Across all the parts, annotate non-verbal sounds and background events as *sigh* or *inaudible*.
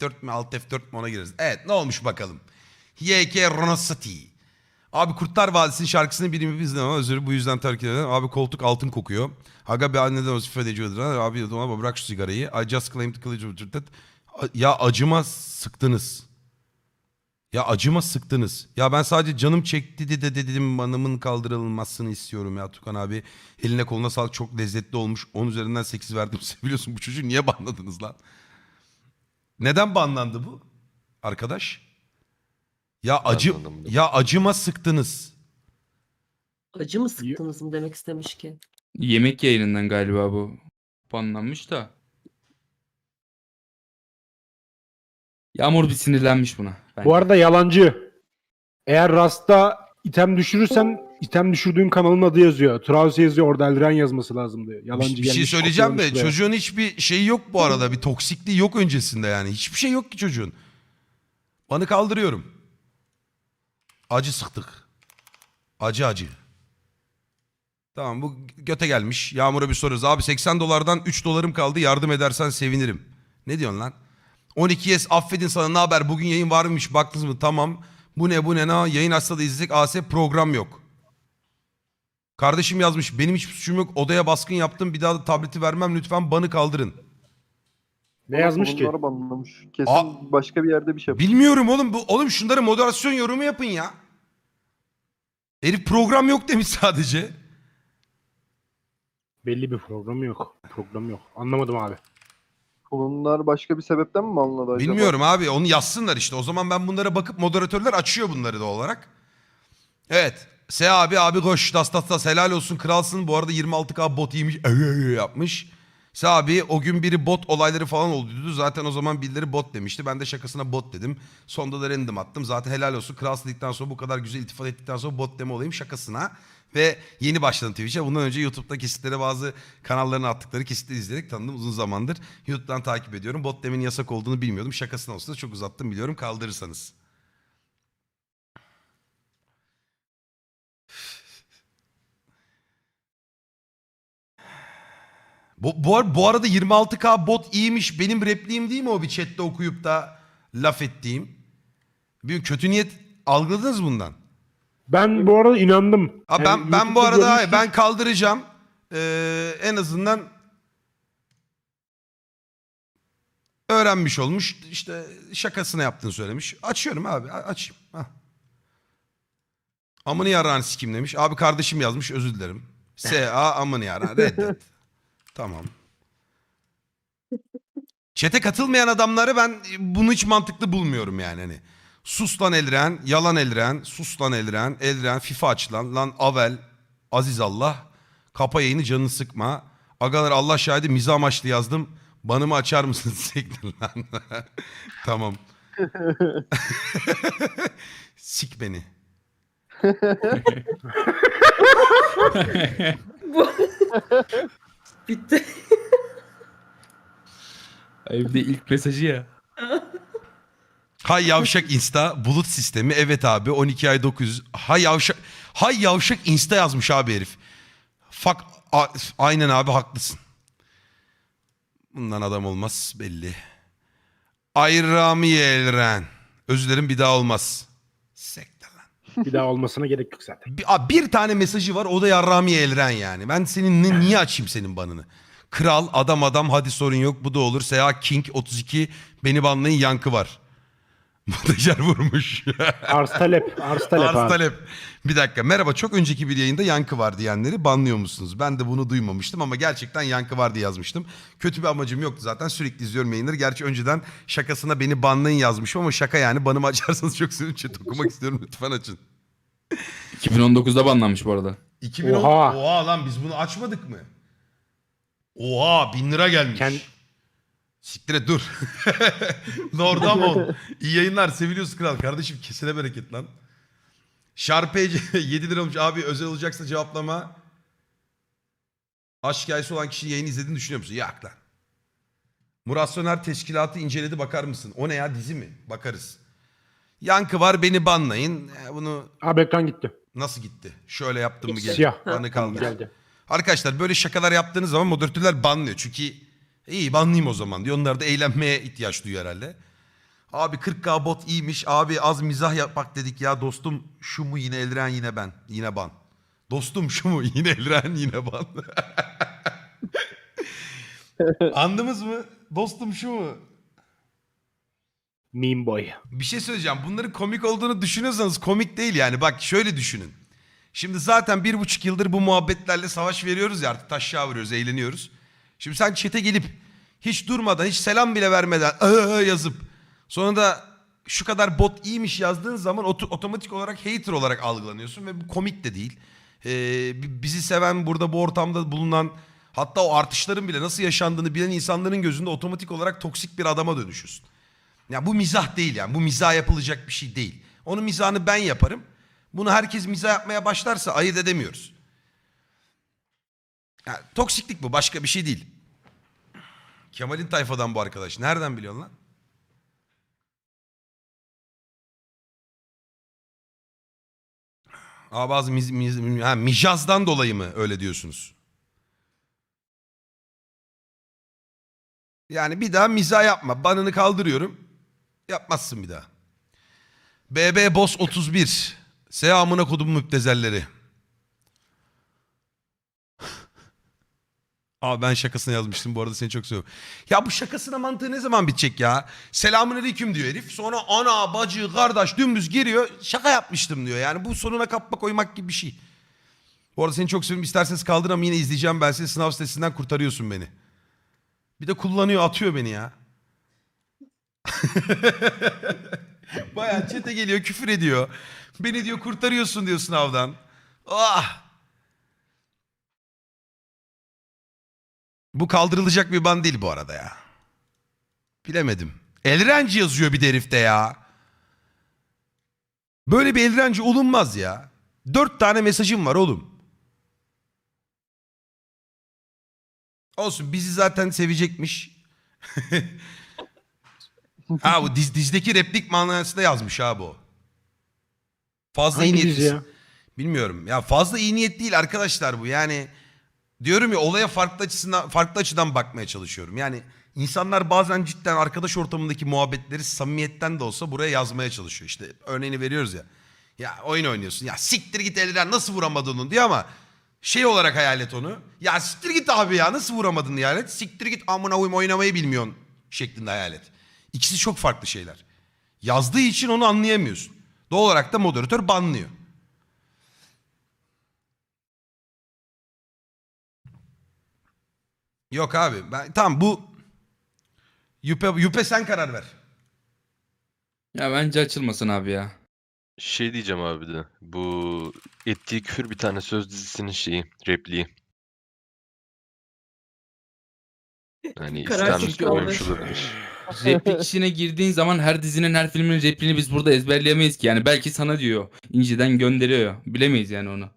F4 mi alt F4 mi ona gireriz. Evet ne olmuş bakalım. YK Ronosati. Abi Kurtlar Vadisi'nin şarkısını bilimi bizden ama özür bu yüzden terk ederim. Abi koltuk altın kokuyor. Aga be anneden o ediyordur. ha. Abi ama bırak şu sigarayı. I just claimed kılıcı Ya acıma sıktınız. Ya acıma sıktınız. Ya ben sadece canım çekti de de dedim hanımın kaldırılmasını istiyorum ya Tukan abi. Eline koluna sağlık çok lezzetli olmuş. 10 üzerinden 8 verdim. *laughs* Biliyorsun bu çocuğu niye banladınız lan? Neden banlandı bu? Arkadaş? Ya acı Banlandım. ya acıma sıktınız. Acı mı sıktınız mı demek istemiş ki? Yemek yayınından galiba bu. Banlanmış da. Yağmur bir sinirlenmiş buna. bence. Bu arada yalancı. Eğer Rasta item düşürürsen item düşürdüğün kanalın adı yazıyor. Trause yazıyor orada Eldiren yazması lazım diyor. Yalancı bir, bir şey söyleyeceğim de çocuğun hiçbir şeyi yok bu arada. Bir toksikliği yok öncesinde yani. Hiçbir şey yok ki çocuğun. Banı kaldırıyorum. Acı sıktık. Acı acı. Tamam bu göte gelmiş. Yağmur'a bir soruyoruz. Abi 80 dolardan 3 dolarım kaldı yardım edersen sevinirim. Ne diyorsun lan? 12S affedin sana ne haber bugün yayın var mıymış baktınız mı? Tamam. Bu ne bu ne ne yayın açsa da izleyecek AS program yok. Kardeşim yazmış benim hiçbir suçum yok odaya baskın yaptım bir daha da tableti vermem lütfen banı kaldırın. Ne yazmış ki? Bunları banlamış. Kesin Aa. başka bir yerde bir şey yapmış. Bilmiyorum oğlum bu oğlum şunları moderasyon yorumu yapın ya. Herif program yok demiş *laughs* sadece. Belli bir programı yok. Program yok. Anlamadım abi. Bunlar başka bir sebepten mi banladı acaba? Bilmiyorum abi onu yazsınlar işte. O zaman ben bunlara bakıp moderatörler açıyor bunları da olarak. Evet. Se abi abi koş das helal olsun kralsın. Bu arada 26k bot yemiş yapmış. Se abi o gün biri bot olayları falan olduydu. Zaten o zaman birileri bot demişti. Ben de şakasına bot dedim. Sonda da random attım. Zaten helal olsun kralsın dedikten sonra bu kadar güzel iltifat ettikten sonra bot deme olayım şakasına. Ve yeni başladım Twitch'e. Bundan önce YouTube'da kesitlere bazı kanallarına attıkları kesitleri izledik. Tanıdım uzun zamandır. YouTube'dan takip ediyorum. Bot demenin yasak olduğunu bilmiyordum. Şakasına olsa da çok uzattım biliyorum. Kaldırırsanız. Bu, bu, bu arada 26k bot iyiymiş. Benim repliğim değil mi o bir chatte okuyup da laf ettiğim? Bir kötü niyet algıladınız bundan? Ben bu arada inandım. Ha Yani ben ben bu arada görmüştüm. ben kaldıracağım. Ee, en azından öğrenmiş olmuş. İşte şakasına yaptığını söylemiş. Açıyorum abi açayım. Ha. Amını yarağını sikim demiş. Abi kardeşim yazmış özür dilerim. S.A. amını yarağını *laughs* reddet. Tamam. Çete katılmayan adamları ben bunu hiç mantıklı bulmuyorum yani hani. Sus lan Elren, yalan Elren, sus lan Elren, Elren, FIFA aç lan, lan Avel, Aziz Allah, kapa yayını canını sıkma. Agalar Allah şahidi mizah amaçlı yazdım. Banımı açar mısın? *laughs* Siktir lan. *laughs* tamam. *laughs* Sik beni. Bitti. *laughs* Evde ilk mesajı ya. *laughs* Hay yavşak insta bulut sistemi evet abi 12 ay 900 hay yavşak hay yavşak insta yazmış abi herif. Fak a- aynen abi haklısın. Bundan adam olmaz belli. Ayrami Elren. Özür dilerim bir daha olmaz. Lan. Bir daha olmasına gerek yok zaten. Bir, a- bir tane mesajı var o da Yarrami Elren yani. Ben senin ne- niye açayım senin banını? Kral adam adam hadi sorun yok bu da olur. Seha King 32 beni banlayın yankı var. Montajer vurmuş. *laughs* Arz talep. Arz talep Arz abi. talep. Bir dakika merhaba çok önceki bir yayında yankı var diyenleri banlıyor musunuz? Ben de bunu duymamıştım ama gerçekten yankı var diye yazmıştım. Kötü bir amacım yoktu zaten sürekli izliyorum yayınları. Gerçi önceden şakasına beni banlayın yazmışım ama şaka yani banımı açarsanız çok. Chat okumak istiyorum lütfen açın. 2019'da banlanmış bu arada. 2010... Oha. Oha lan biz bunu açmadık mı? Oha bin lira gelmiş. Kend- Siktir et dur. *laughs* Nordamon. İyi yayınlar seviliyorsun kral. Kardeşim kesene bereket lan. Şarpeyci *laughs* 7 lira olmuş. Abi özel olacaksa cevaplama. Aşk hikayesi olan kişinin yayını izlediğini düşünüyor musun? Yak lan. Murat Soner teşkilatı inceledi bakar mısın? O ne ya dizi mi? Bakarız. Yankı var beni banlayın. E, Bunu Abi ekran gitti. nasıl gitti? Şöyle yaptım mı geldi? Siyah. Banı kaldı. Geldi. Arkadaşlar böyle şakalar yaptığınız zaman moderatörler banlıyor. Çünkü iyi banlayayım o zaman diyor. Onlar da eğlenmeye ihtiyaç duyuyor herhalde. Abi 40k bot iyiymiş. Abi az mizah yapmak dedik ya. Dostum şu mu yine Eldiren yine ben. Yine ban. Dostum şu mu *laughs* yine Eldiren yine ban. *laughs* Andınız mı? Dostum şu mu? Meme boy. Bir şey söyleyeceğim. Bunların komik olduğunu düşünüyorsanız komik değil yani. Bak şöyle düşünün. Şimdi zaten bir buçuk yıldır bu muhabbetlerle savaş veriyoruz ya artık taşşağı vuruyoruz, eğleniyoruz. Şimdi sen çete gelip hiç durmadan, hiç selam bile vermeden yazıp sonra da şu kadar bot iyiymiş yazdığın zaman oto- otomatik olarak hater olarak algılanıyorsun ve bu komik de değil. Ee, bi- bizi seven, burada bu ortamda bulunan hatta o artışların bile nasıl yaşandığını bilen insanların gözünde otomatik olarak toksik bir adama dönüşüyorsun. Ya bu mizah değil yani. Bu mizah yapılacak bir şey değil. Onun mizahını ben yaparım. Bunu herkes mizah yapmaya başlarsa ayırt edemiyoruz. Ya, toksiklik bu. Başka bir şey değil. Kemal'in tayfadan bu arkadaş. Nereden biliyorsun lan? Aa, bazı miz, miz- ha, mijazdan dolayı mı öyle diyorsunuz? Yani bir daha mizah yapma. Banını kaldırıyorum. Yapmazsın bir daha. BB Boss 31. Selamına kodum müptezelleri. Aa ben şakasına yazmıştım bu arada seni çok seviyorum. Ya bu şakasına mantığı ne zaman bitecek ya? Selamun aleyküm diyor herif. Sonra ana, bacı, kardeş dümdüz giriyor. Şaka yapmıştım diyor. Yani bu sonuna kapma koymak gibi bir şey. Bu arada seni çok seviyorum. İsterseniz kaldır ama yine izleyeceğim ben seni. Sınav sitesinden kurtarıyorsun beni. Bir de kullanıyor atıyor beni ya. *laughs* Bayağı çete geliyor küfür ediyor. Beni diyor kurtarıyorsun diyor sınavdan. Ah! Bu kaldırılacak bir ban değil bu arada ya. Bilemedim. Elrenci yazıyor bir de herifte ya. Böyle bir elrenci olunmaz ya. Dört tane mesajım var oğlum. Olsun bizi zaten sevecekmiş. *laughs* ha bu diz, dizdeki replik manasında yazmış ha bu. Fazla iyi Hangi dizi niyetlisin. ya? Bilmiyorum. Ya fazla iyi niyet değil arkadaşlar bu. Yani diyorum ya olaya farklı açısından farklı açıdan bakmaya çalışıyorum. Yani insanlar bazen cidden arkadaş ortamındaki muhabbetleri samimiyetten de olsa buraya yazmaya çalışıyor. İşte örneğini veriyoruz ya. Ya oyun oynuyorsun. Ya siktir git elden nasıl vuramadın onu diye ama şey olarak hayal et onu. Ya siktir git abi ya nasıl vuramadın diye hayal et. Siktir git amına koyayım oynamayı bilmiyorsun şeklinde hayal et. İkisi çok farklı şeyler. Yazdığı için onu anlayamıyorsun. Doğal olarak da moderatör banlıyor. Yok abi. Ben, tamam bu Yüpe, Yüpe sen karar ver. Ya bence açılmasın abi ya. Şey diyeceğim abi de. Bu ettiği küfür bir tane söz dizisinin şeyi, repliği. Hani Kararsız istenmiş kaldı. koymuş olabilir. Replik işine girdiğin zaman her dizinin her filmin repliğini biz burada ezberleyemeyiz ki. Yani belki sana diyor. İnciden gönderiyor. Bilemeyiz yani onu.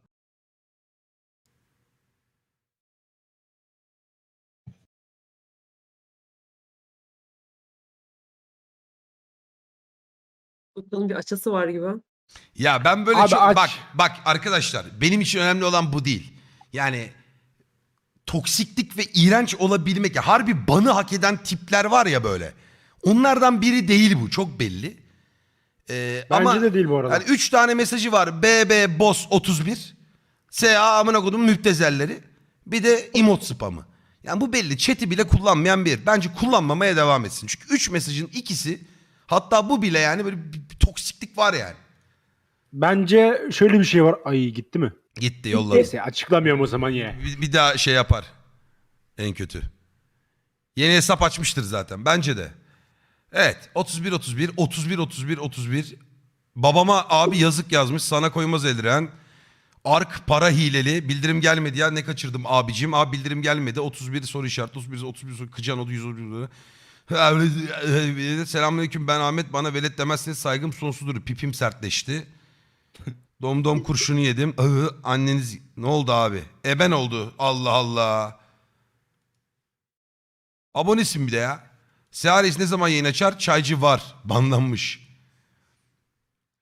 Bakalım bir açısı var gibi. Ya ben böyle Abi çok... aç. Bak bak arkadaşlar benim için önemli olan bu değil. Yani toksiklik ve iğrenç olabilmek. Ya, harbi banı hak eden tipler var ya böyle. Onlardan biri değil bu çok belli. Ee, Bence ama de değil bu arada. Yani 3 tane mesajı var. BB Boss 31. SA amına kodum müptezelleri. Bir de emot spamı. Yani bu belli. Chat'i bile kullanmayan bir. Bence kullanmamaya devam etsin. Çünkü 3 mesajın ikisi hatta bu bile yani böyle bir, bir toksiklik var yani. Bence şöyle bir şey var. Ay gitti mi? Gitti yolladı. Neyse açıklamıyorum o zaman ya. Bir, bir daha şey yapar. En kötü. Yeni hesap açmıştır zaten. Bence de. Evet. 31 31 31 31 31. Babama abi yazık yazmış. Sana koymaz eldiren. Ark para hileli. Bildirim gelmedi ya ne kaçırdım abicim. Abi bildirim gelmedi. 31 soru işareti. 31 31 soru. Kıcan oldu 131. Selamünaleyküm ben Ahmet. Bana velet demezseniz saygım sonsuzdur. Pipim sertleşti. Domdom kurşunu yedim. Anneniz ne oldu abi? Eben oldu. Allah Allah. Abonesin bir de ya. Seharis ne zaman yayın açar? Çaycı var. Banlanmış.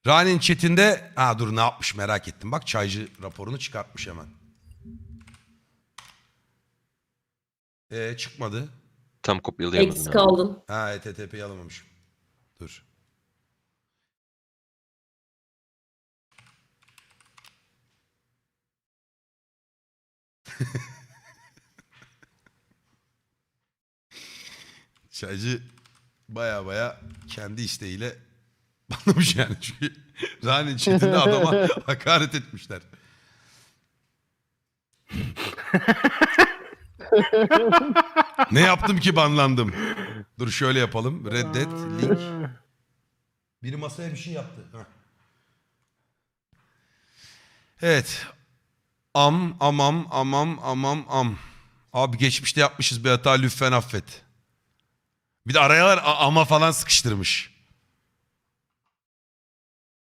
Rani'nin chatinde... Ha dur ne yapmış merak ettim. Bak çaycı raporunu çıkartmış hemen. Ee, çıkmadı. Tam kopyalayamadım. Eksik ya. kaldın. Ha ETTP'yi alamamışım. Dur. *laughs* Çaycı baya baya kendi isteğiyle *laughs* banlamış yani. Çünkü Rani chatinde adama *laughs* hakaret etmişler. Ne yaptım ki banlandım? Dur şöyle yapalım. Reddet, link. Biri masaya bir şey yaptı. Evet. Am, amam, amam, amam, am. Abi geçmişte yapmışız bir hata lütfen affet. Bir de arayalar ama falan sıkıştırmış.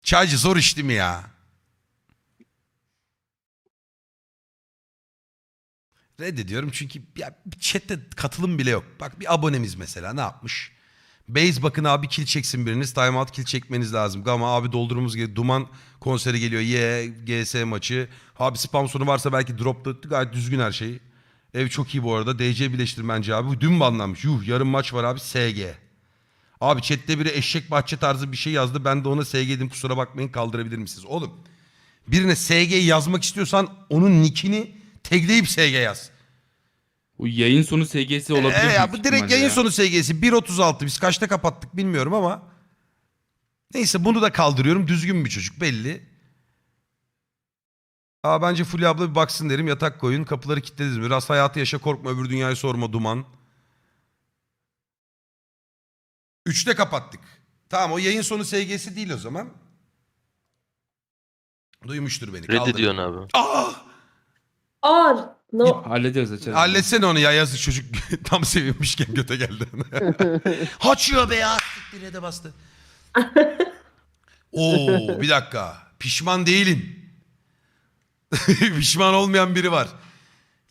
Çaycı zor iş değil mi ya? Reddediyorum çünkü ya chatte katılım bile yok. Bak bir abonemiz mesela ne yapmış? Base bakın abi kill çeksin biriniz. Timeout kill çekmeniz lazım. Gama abi doldurumuz geliyor. Duman konseri geliyor. Ye GS maçı. Abi spam sonu varsa belki drop da gayet düzgün her şey. Ev çok iyi bu arada. DC birleştir bence abi. Dün banlanmış. Yuh yarın maç var abi. SG. Abi chatte biri eşek bahçe tarzı bir şey yazdı. Ben de ona SG dedim kusura bakmayın kaldırabilir misiniz? Oğlum birine SG yazmak istiyorsan onun nickini tagleyip SG yaz. Bu yayın sonu SG'si olabilir. Ee, ya bu direkt yayın ya. sonu SG'si 1.36 biz kaçta kapattık bilmiyorum ama neyse bunu da kaldırıyorum düzgün bir çocuk belli. Aa, bence Fulya abla bir baksın derim yatak koyun kapıları kilitlediniz? Biraz hayatı yaşa korkma öbür dünyayı sorma duman. Üçte kapattık. Tamam o yayın sonu SG'si değil o zaman. Duymuştur beni. kaldırın. Reddediyorsun abi. Aa! Ağır. No. Hallederiz açarız. Halletsene onu ya yazık çocuk *laughs* tam sevinmişken göte geldi. *laughs* Haçıyor be ya. Siktir de bastı. *laughs* Oo bir dakika. Pişman değilim. Pişman olmayan biri var.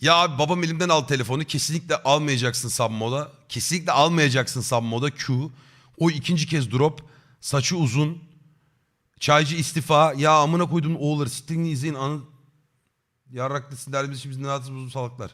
Ya abi babam elimden al telefonu. Kesinlikle almayacaksın submoda. Kesinlikle almayacaksın submoda Q. O ikinci kez drop. Saçı uzun. Çaycı istifa. Ya amına koydum oğulları. Sitting'i izleyin. Anı... Yarraklısın derdimiz için biz rahatsız bozum salaklar.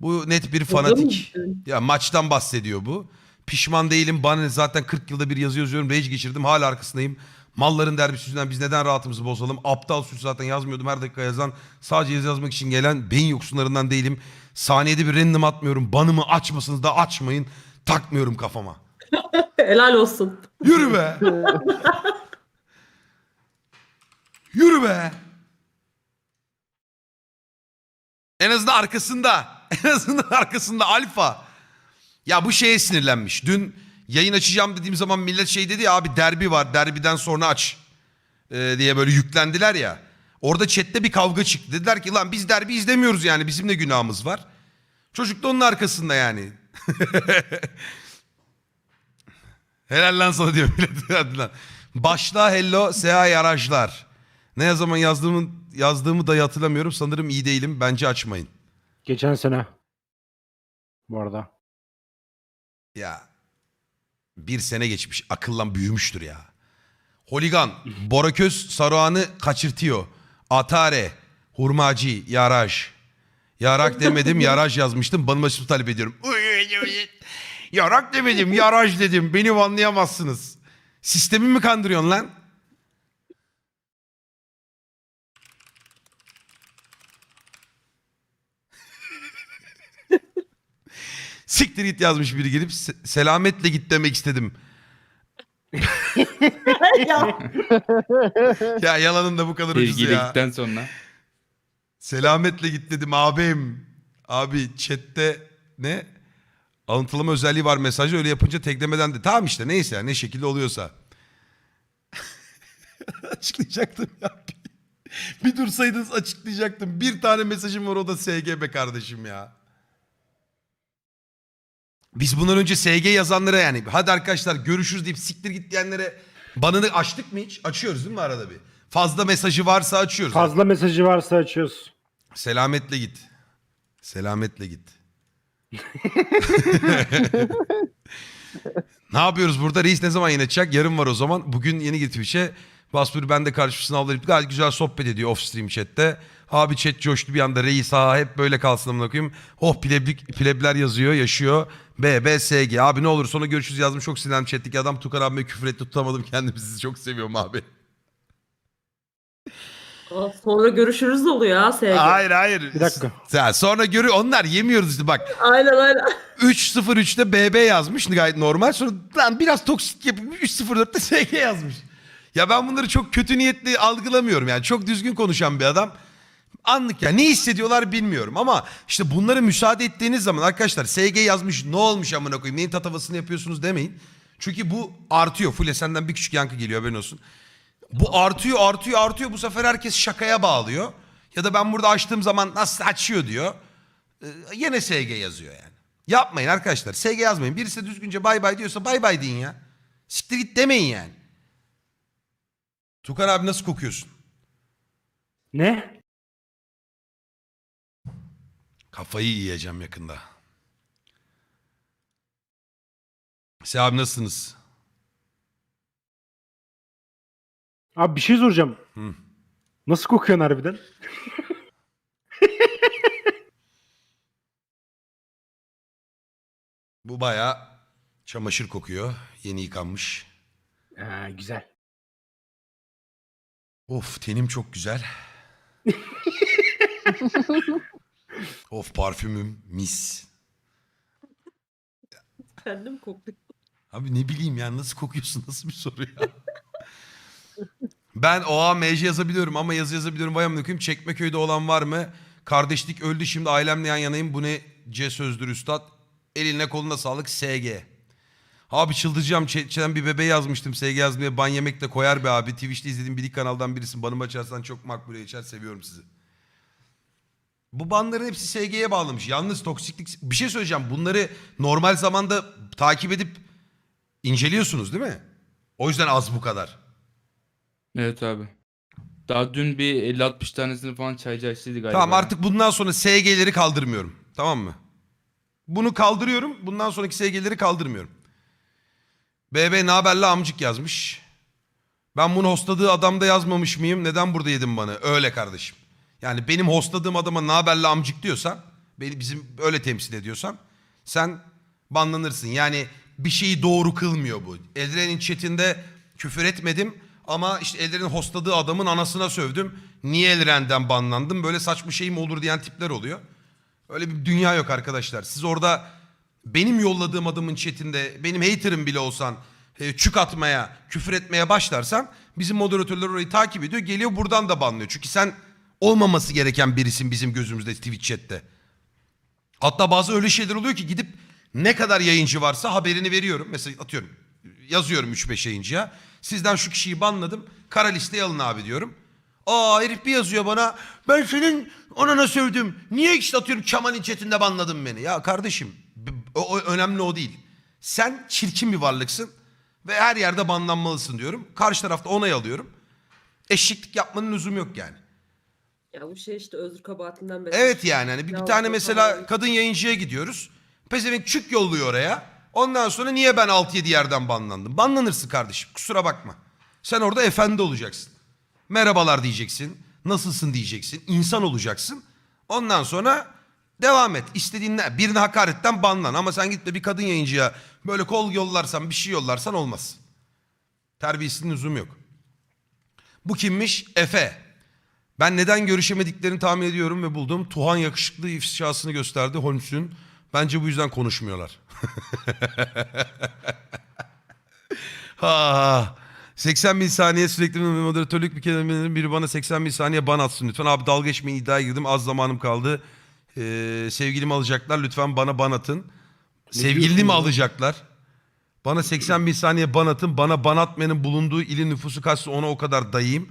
Bu net bir fanatik. Ya maçtan bahsediyor bu. Pişman değilim. Bana zaten 40 yılda bir yazı yazıyorum. Rage geçirdim. Hala arkasındayım. Malların derbisi yüzünden biz neden rahatımızı bozalım? Aptal suç zaten yazmıyordum her dakika yazan. Sadece yazı yazmak için gelen beyin yoksunlarından değilim. Saniyede bir random atmıyorum. Banımı açmasınız da açmayın. Takmıyorum kafama. *laughs* Helal olsun. Yürü be. *laughs* Yürü be. Azından arkasında. *laughs* En azından arkasında alfa. Ya bu şeye sinirlenmiş. Dün yayın açacağım dediğim zaman millet şey dedi ya abi derbi var derbiden sonra aç Ee, diye böyle yüklendiler ya. Orada chatte bir kavga çıktı. Dediler ki lan biz derbi izlemiyoruz yani bizim de günahımız var. Çocuk da onun arkasında yani. *laughs* Helal lan sana diyor *laughs* millet. Başla hello seha yarajlar. Ne zaman yazdığımı, yazdığımı dahi hatırlamıyorum. Sanırım iyi değilim. Bence açmayın. Geçen sene. Bu arada. Ya bir sene geçmiş. Akıllan büyümüştür ya. Holigan, *laughs* Boraköz Saruhan'ı kaçırtıyor. Atare, Hurmacı, Yaraj. Yarak demedim, *laughs* Yaraj yazmıştım. Banıma açıp talep ediyorum. Yarak demedim, Yaraj dedim. Beni anlayamazsınız. Sistemi mi kandırıyorsun lan? Siktir git yazmış biri gelip "Se- selametle git demek istedim. ya. *laughs* Ya yalanın da bu kadar Sevgiyle ya. gittikten sonra. Selametle git dedim abim. Abi chatte ne? Alıntılama özelliği var mesajı öyle yapınca teklemeden de. Tamam işte neyse ya ne şekilde oluyorsa. *laughs* Açıklayacaktım ya. Bir, bir dursaydınız açıklayacaktım. Bir tane mesajım var o da SGB kardeşim ya. Biz bundan önce SG yazanlara yani hadi arkadaşlar görüşürüz deyip siktir git diyenlere banını açtık mı hiç? Açıyoruz değil mi arada bir? Fazla mesajı varsa açıyoruz. Fazla mesajı varsa açıyoruz. Selametle git. Selametle git. *laughs* ne yapıyoruz burada? Reis ne zaman yayın açacak? Yarın var o zaman. Bugün yeni Twitch'e. Basbur ben de karşı sınavlayıp gayet güzel sohbet ediyor off stream chatte. Abi chat coştu bir anda reis ha hep böyle kalsın amına koyayım. Oh pleblik, plebler yazıyor yaşıyor. B, B, S, G. Abi ne olur sonra görüşürüz yazdım. Çok sinirlendim chat'teki adam Tukar abime küfür etti tutamadım kendimi. Sizi çok seviyorum abi. Aa, sonra görüşürüz oluyor ya sevgi. Hayır hayır. Bir dakika. Ya sonra görüyor onlar yemiyoruz işte bak. Aynen aynen. 303'te BB yazmış gayet normal. Sonra lan biraz toksik yapıp 304'te SG yazmış. Ya ben bunları çok kötü niyetli algılamıyorum yani. Çok düzgün konuşan bir adam. Anlık ya ne hissediyorlar bilmiyorum ama işte bunları müsaade ettiğiniz zaman arkadaşlar SG yazmış ne olmuş amına koyayım neyin tatavasını yapıyorsunuz demeyin. Çünkü bu artıyor. Fulle senden bir küçük yankı geliyor haberin olsun. Bu artıyor artıyor artıyor bu sefer herkes şakaya bağlıyor. Ya da ben burada açtığım zaman nasıl açıyor diyor. Ee, yine SG yazıyor yani. Yapmayın arkadaşlar. SG yazmayın. Birisi düzgünce bay bay diyorsa bay bay deyin ya. Siktir git demeyin yani. Tukan abi nasıl kokuyorsun? Ne? Kafayı yiyeceğim yakında. Seha abi nasılsınız? Abi bir şey soracağım. Hı. Nasıl kokuyorsun harbiden? *laughs* Bu bayağı çamaşır kokuyor. Yeni yıkanmış. Ha, güzel. Of tenim çok güzel. *laughs* of parfümüm mis. Kendim koktum. Abi ne bileyim ya nasıl kokuyorsun nasıl bir soru ya. ben OA MC yazabiliyorum ama yazı yazabiliyorum. Vay amına koyayım Çekmeköy'de olan var mı? Kardeşlik öldü şimdi ailemle yan yanayım. Bu ne C sözdür üstad. Eline koluna sağlık SG. Abi çıldıracağım. Çeçen bir bebe yazmıştım. SG yazmaya ban yemek de koyar be abi. Twitch'te izlediğim bilik kanaldan birisin. Banımı açarsan çok makbule geçer. Seviyorum sizi. Bu banların hepsi SG'ye bağlamış. Yalnız toksiklik... Bir şey söyleyeceğim. Bunları normal zamanda takip edip inceliyorsunuz değil mi? O yüzden az bu kadar. Evet abi. Daha dün bir 50-60 tanesini falan çaycı açtıydı galiba. Tamam artık bundan sonra SG'leri kaldırmıyorum. Tamam mı? Bunu kaldırıyorum. Bundan sonraki SG'leri kaldırmıyorum. BB ne haberli amcık yazmış. Ben bunu hostladığı adamda yazmamış mıyım? Neden burada yedin bana? Öyle kardeşim. Yani benim hostladığım adama ne haberli amcık diyorsan, beni bizim öyle temsil ediyorsan sen banlanırsın. Yani bir şeyi doğru kılmıyor bu. Eldiren'in chatinde küfür etmedim ama işte Eldiren'in hostladığı adamın anasına sövdüm. Niye Eldiren'den banlandım? Böyle saçma şey mi olur diyen tipler oluyor. Öyle bir dünya yok arkadaşlar. Siz orada benim yolladığım adamın chatinde benim haterım bile olsan e, çük atmaya, küfür etmeye başlarsan bizim moderatörler orayı takip ediyor. Geliyor buradan da banlıyor. Çünkü sen olmaması gereken birisin bizim gözümüzde Twitch chatte. Hatta bazı öyle şeyler oluyor ki gidip ne kadar yayıncı varsa haberini veriyorum. Mesela atıyorum yazıyorum 3-5 yayıncıya. Sizden şu kişiyi banladım. Kara listeye alın abi diyorum. Aa herif bir yazıyor bana. Ben senin anana sövdüm. Niye işte atıyorum Kemal'in chatinde banladın beni? Ya kardeşim o, o- önemli o değil. Sen çirkin bir varlıksın. Ve her yerde banlanmalısın diyorum. Karşı tarafta onay alıyorum. Eşitlik yapmanın lüzum yok yani. Ya bu şey işte özür kabahatinden beter. Evet yani hani bir, bir tane mesela kadın yayıncıya gidiyoruz. Pezevenk çük yolluyor oraya. Ondan sonra niye ben 6-7 yerden banlandım? Banlanırsın kardeşim kusura bakma. Sen orada efendi olacaksın. Merhabalar diyeceksin. Nasılsın diyeceksin. insan olacaksın. Ondan sonra devam et. İstediğin ne? Birine hakaretten banlan. Ama sen git de bir kadın yayıncıya böyle kol yollarsan bir şey yollarsan olmaz. Terbiyesinin lüzum yok. Bu kimmiş? Efe. Ben neden görüşemediklerini tahmin ediyorum ve buldum. Tuhan yakışıklı ifşasını gösterdi Holmes'ün. Bence bu yüzden konuşmuyorlar. *laughs* ha. 80 bin saniye sürekli moderatörlük bir kelimenin biri bana 80 bin saniye ban atsın lütfen. Abi dalga geçmeyin iddiaya girdim az zamanım kaldı. Ee, sevgilimi alacaklar lütfen bana ban atın. Sevgilini diyorsun mi ya? alacaklar? Bana 80 bin saniye ban atın. Bana ban atmayanın bulunduğu ilin nüfusu kaçsa ona o kadar dayayım.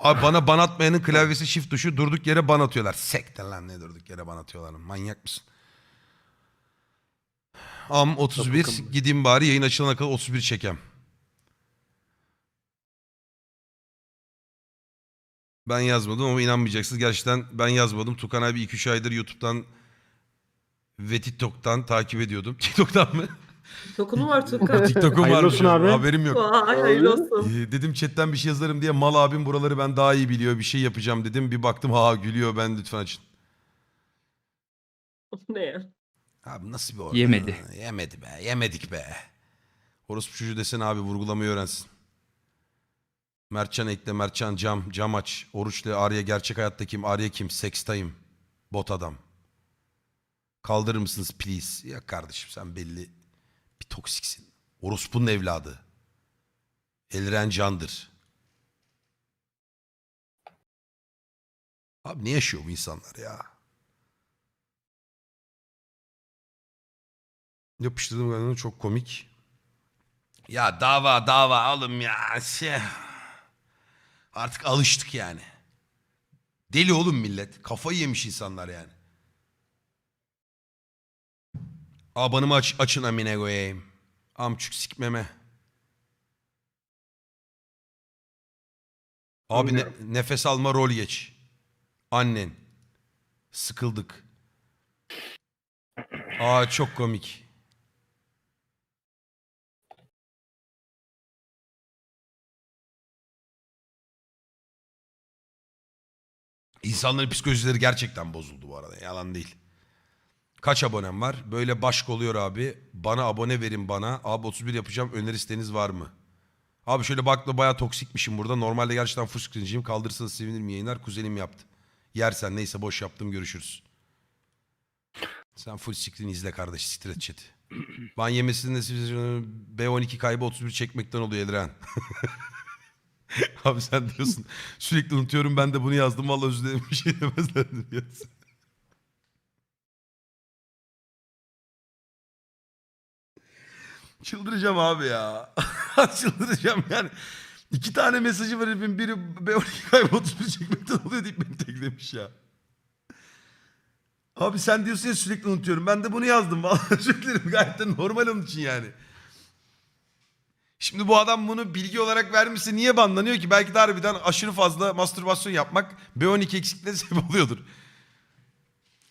Abi bana ban atmayanın klavyesi shift tuşu durduk yere ban atıyorlar. Sektir lan ne durduk yere ban atıyorlar. Manyak mısın? Am 31 bakalım. gideyim bari yayın açılana kadar 31 çekem. Ben yazmadım ama inanmayacaksınız. Gerçekten ben yazmadım. Tukan abi 2-3 aydır YouTube'dan ve TikTok'tan takip ediyordum. *laughs* TikTok'tan mı? Tokunu var Tukan. *laughs* TikTok'um Hayırlı varmış. olsun abi. Haberim yok. Vay hayırlı olsun. Ee, dedim chatten bir şey yazarım diye mal abim buraları ben daha iyi biliyor bir şey yapacağım dedim. Bir baktım ha gülüyor ben lütfen açın. *laughs* ne ya? Abi nasıl bir ortam? Yemedi. Yemedi be. Yemedik be. Orospu çocuğu desene abi vurgulamayı öğrensin. Mertcan ekle, Mertcan cam, cam aç. Oruçlu, Arya gerçek hayatta kim? Arya kim? Sekstayım. Bot adam. Kaldırır mısınız please? Ya kardeşim sen belli bir toksiksin. Orospu'nun evladı. Elren candır. Abi ne yaşıyor bu insanlar ya? Yapıştırdım galiba çok komik. Ya dava dava oğlum ya. Şey. Artık alıştık yani. Deli oğlum millet. Kafayı yemiş insanlar yani. Abanımı aç, açın amine koyayım. Amçuk sikmeme. Abi ne- nefes alma rol geç. Annen. Sıkıldık. Aa çok komik. İnsanların psikolojileri gerçekten bozuldu bu arada. Yalan değil. Kaç abonem var? Böyle başk oluyor abi. Bana abone verin bana. Abi 31 yapacağım. Öneri isteğiniz var mı? Abi şöyle bakla bayağı toksikmişim burada. Normalde gerçekten full screen'ciyim. Kaldırsanız sevinirim yayınlar. Kuzenim yaptı. Yersen neyse boş yaptım görüşürüz. Sen full screen izle kardeş. Siktir et chat'i. Ban yemesinde B12 kaybı 31 çekmekten oluyor Elren. *laughs* Abi sen diyorsun sürekli unutuyorum ben de bunu yazdım. Vallahi özür dilerim bir şey demezler. Çıldıracağım abi ya. *laughs* Çıldıracağım yani. İki tane mesajı var herifin biri B12 kaybı 31 çekmekten oluyor deyip beni teklemiş ya. Abi sen diyorsun ya sürekli unutuyorum. Ben de bunu yazdım. *laughs* Vallahi özür. Gayet de normal onun için yani. Şimdi bu adam bunu bilgi olarak vermişse niye banlanıyor ki? Belki de harbiden aşırı fazla mastürbasyon yapmak B12 eksikliğine *laughs* sebep oluyordur.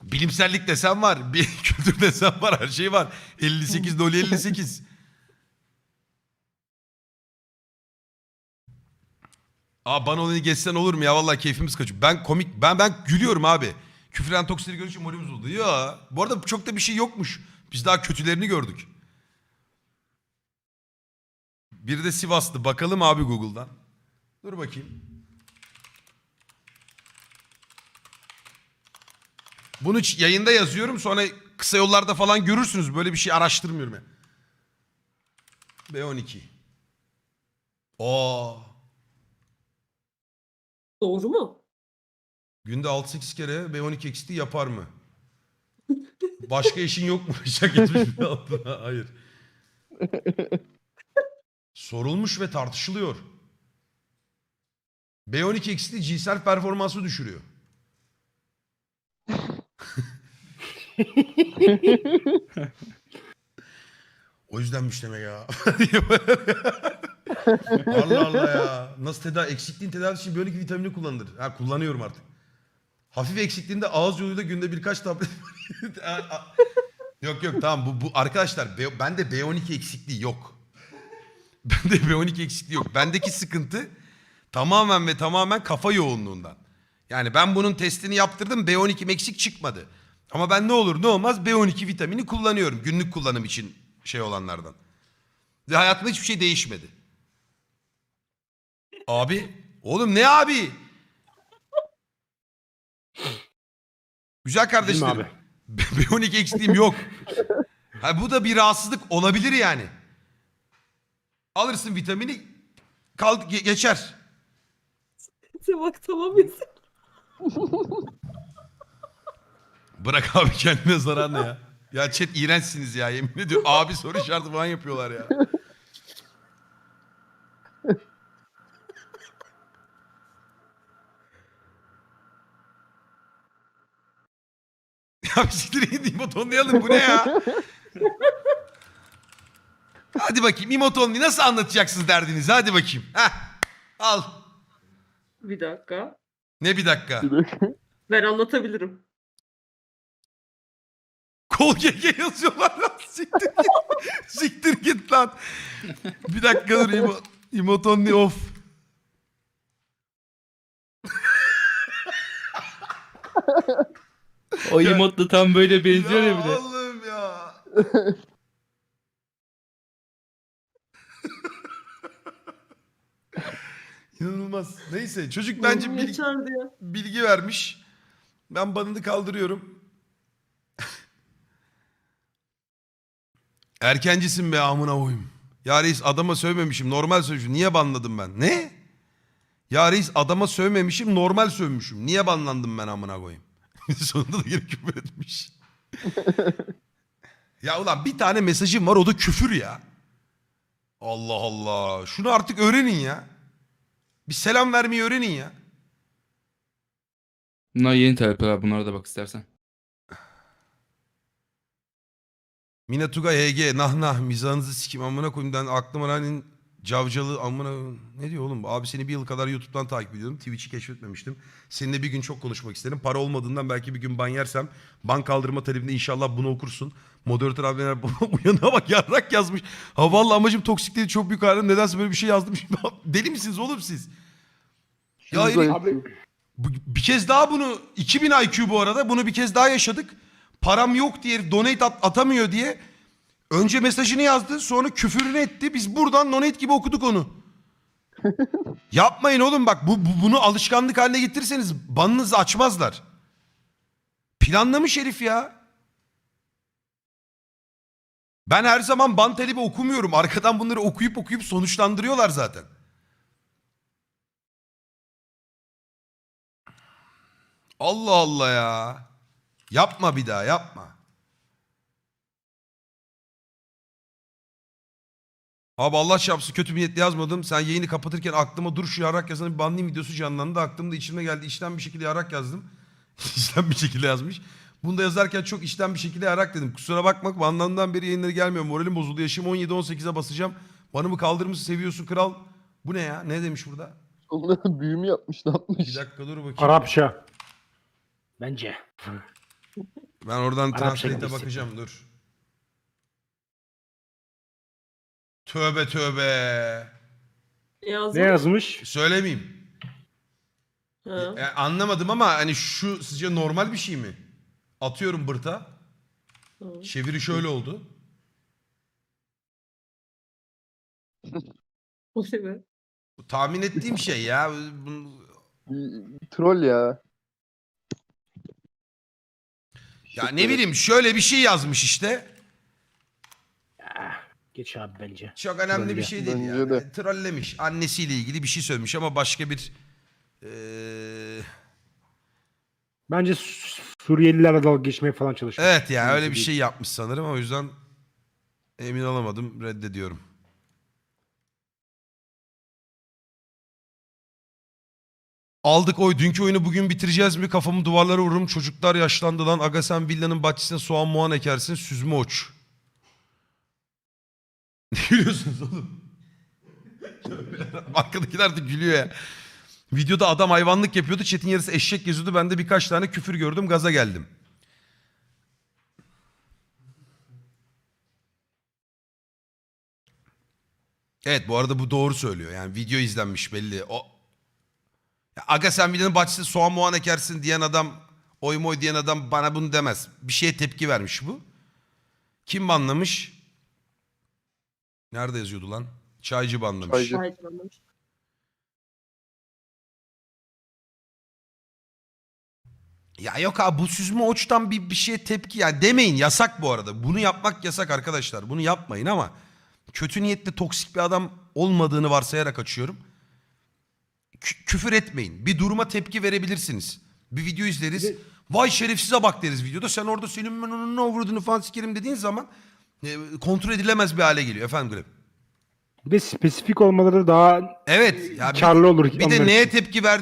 Bilimsellik desem var. Bir kültür desem var. Her şey var. 58 dolu 58. Aa bana onu geçsen olur mu ya? Vallahi keyfimiz kaçıyor. Ben komik, ben ben gülüyorum abi. Küfren toksleri görünce moralimiz oldu. Ya bu arada çok da bir şey yokmuş. Biz daha kötülerini gördük. Biri de Sivaslı. Bakalım abi Google'dan. Dur bakayım. Bunu yayında yazıyorum sonra kısa yollarda falan görürsünüz. Böyle bir şey araştırmıyorum ben. B12. Oo. Doğru mu? Günde 6-8 kere B12 eksikliği yapar mı? *laughs* Başka işin yok mu? Şak etmiş bir altına. Hayır. Sorulmuş ve tartışılıyor. B12 eksikliği cinsel performansı düşürüyor. *laughs* o yüzdenmiş demek ya. *laughs* Allah Allah ya. Nasıl tedavi? Eksikliğin tedavisi için B12 vitamini kullanılır. Ha kullanıyorum artık. Hafif eksikliğinde ağız yoluyla günde birkaç tablet. *laughs* yok yok tamam bu, bu arkadaşlar B, bende B12 eksikliği yok. *laughs* Bende B12 eksikliği yok. Bendeki sıkıntı tamamen ve tamamen kafa yoğunluğundan. Yani ben bunun testini yaptırdım B12 eksik çıkmadı. Ama ben ne olur ne olmaz B12 vitamini kullanıyorum. Günlük kullanım için şey olanlardan. Ve hayatımda hiçbir şey değişmedi. Abi oğlum ne abi? Güzel kardeşlerim. abi? B12 eksikliğim yok. *laughs* Ha, bu da bir rahatsızlık olabilir yani. Alırsın vitamini kal ge- geçer. Bak tamam. *laughs* Bırak abi kendine zarar ne ya. Ya chat iğrençsiniz ya yemin ediyorum. Abi soru işareti falan yapıyorlar ya. *laughs* ya bir siktir git imotonlayalım bu ne ya? Hadi bakayım imotonlu nasıl anlatacaksınız derdinizi hadi bakayım. Heh, al. Bir dakika. Ne bir dakika. Ben anlatabilirim. Kol GG yazıyorlar lan. Siktir git. Siktir git lan. Bir dakika dur. İmo, İmotonli off. O emote da tam böyle benziyor ya bir de. Allah'ım ya. İnanılmaz. Neyse çocuk bence bilgi, bilgi vermiş. Ben banını kaldırıyorum. Erkencisin be amına koyayım. Ya reis adama sövmemişim normal sövmüşüm. Niye banladım ben? Ne? Ya reis adama sövmemişim normal sövmüşüm. Niye banlandım ben amına koyayım? *laughs* Sonunda da geri küfür etmiş. *laughs* ya ulan bir tane mesajım var o da küfür ya. Allah Allah. Şunu artık öğrenin ya. Bir selam vermeyi öğrenin ya. Bunlar yeni terapiler bunlara da bak istersen. Minatuga HG nah nah mizahınızı sikim amına koyayım ben aklıma hani cavcalı amına ne diyor oğlum? Abi seni bir yıl kadar YouTube'dan takip ediyorum Twitch'i keşfetmemiştim. Seninle bir gün çok konuşmak isterim para olmadığından belki bir gün ban yersem ban kaldırma talebinde inşallah bunu okursun. Moderatör abiler uyanığa *laughs* bak yarrak yazmış. Ha vallahi amacım toksikliği çok büyük halim nedense böyle bir şey yazdım. *laughs* Deli misiniz oğlum siz? Ya herif- Abi- bir kez daha bunu 2000 IQ bu arada bunu bir kez daha yaşadık. Param yok diye donate at- atamıyor diye önce mesajını yazdı sonra küfürünü etti. Biz buradan donate gibi okuduk onu. *laughs* Yapmayın oğlum bak bu, bu- bunu alışkanlık haline getirirseniz banınızı açmazlar. Planlamış herif ya. Ben her zaman ban talebi okumuyorum. Arkadan bunları okuyup okuyup sonuçlandırıyorlar zaten. Allah Allah ya. Yapma bir daha yapma. Abi Allah çarpsın kötü bir niyetle yazmadım. Sen yayını kapatırken aklıma dur şu yarak yazanın bir banlayayım videosu canlandı. Aklımda içime geldi. İçten bir şekilde yarak yazdım. *laughs* içten bir şekilde yazmış. Bunu da yazarken çok içten bir şekilde yarak dedim. Kusura bakma banlandığından beri yayınları gelmiyor. Moralim bozuldu. Yaşım 17-18'e basacağım. Banımı kaldırmışsın seviyorsun kral. Bu ne ya? Ne demiş burada? Onlara büyü mü yapmış ne yapmış? Bir dakika dur bakayım. Arapça. Bence. Ben oradan Arapça translate'e bakacağım dur. Tövbe tövbe. Yazmış. Ne yazmış? Söylemeyeyim. Ha. E, anlamadım ama hani şu sizce normal bir şey mi? Atıyorum bırta. Tamam. Çeviri şöyle oldu. *laughs* O ne be? Bu tahmin ettiğim şey ya. Bunu- Troll ya. Ya ne bileyim şöyle bir şey yazmış işte. Geç abi bence. Çok önemli bir Troll şey ya. değil Bence yani. de. Trollemiş. Annesiyle ilgili bir şey söylemiş ama başka bir... Eee... Bence Su- Suriyelilerle dalga geçmeye falan çalışmış. Evet ya öyle bir şey yapmış sanırım o yüzden emin olamadım reddediyorum. Aldık oy dünkü oyunu bugün bitireceğiz mi kafamı duvarlara vururum çocuklar yaşlandı lan aga sen villanın bahçesine soğan muğan ekersin süzme oç. Ne gülüyorsunuz oğlum? Arkadakiler de gülüyor ya. Videoda adam hayvanlık yapıyordu chat'in yarısı eşek geziyordu ben de birkaç tane küfür gördüm gaza geldim. Evet bu arada bu doğru söylüyor. Yani video izlenmiş belli. O Ya Aga sen videonun bahçesinde soğan muğan ekersin diyen adam oy moy diyen adam bana bunu demez. Bir şeye tepki vermiş bu. Kim banlamış? Nerede yazıyordu lan? Çaycı banlamış. Çaycı. Ya yok abi bu süzme oçtan bir, bir şeye tepki yani demeyin yasak bu arada. Bunu yapmak yasak arkadaşlar. Bunu yapmayın ama kötü niyetli toksik bir adam olmadığını varsayarak açıyorum. Kü- küfür etmeyin. Bir duruma tepki verebilirsiniz. Bir video izleriz. Vay şerefsize bak deriz videoda. Sen orada senin ben onun ne vurduğunu falan sikerim dediğin zaman kontrol edilemez bir hale geliyor. Efendim Grep. Bir de spesifik olmaları daha Evet. Ya bir, karlı olur. bir de neye için. tepki ver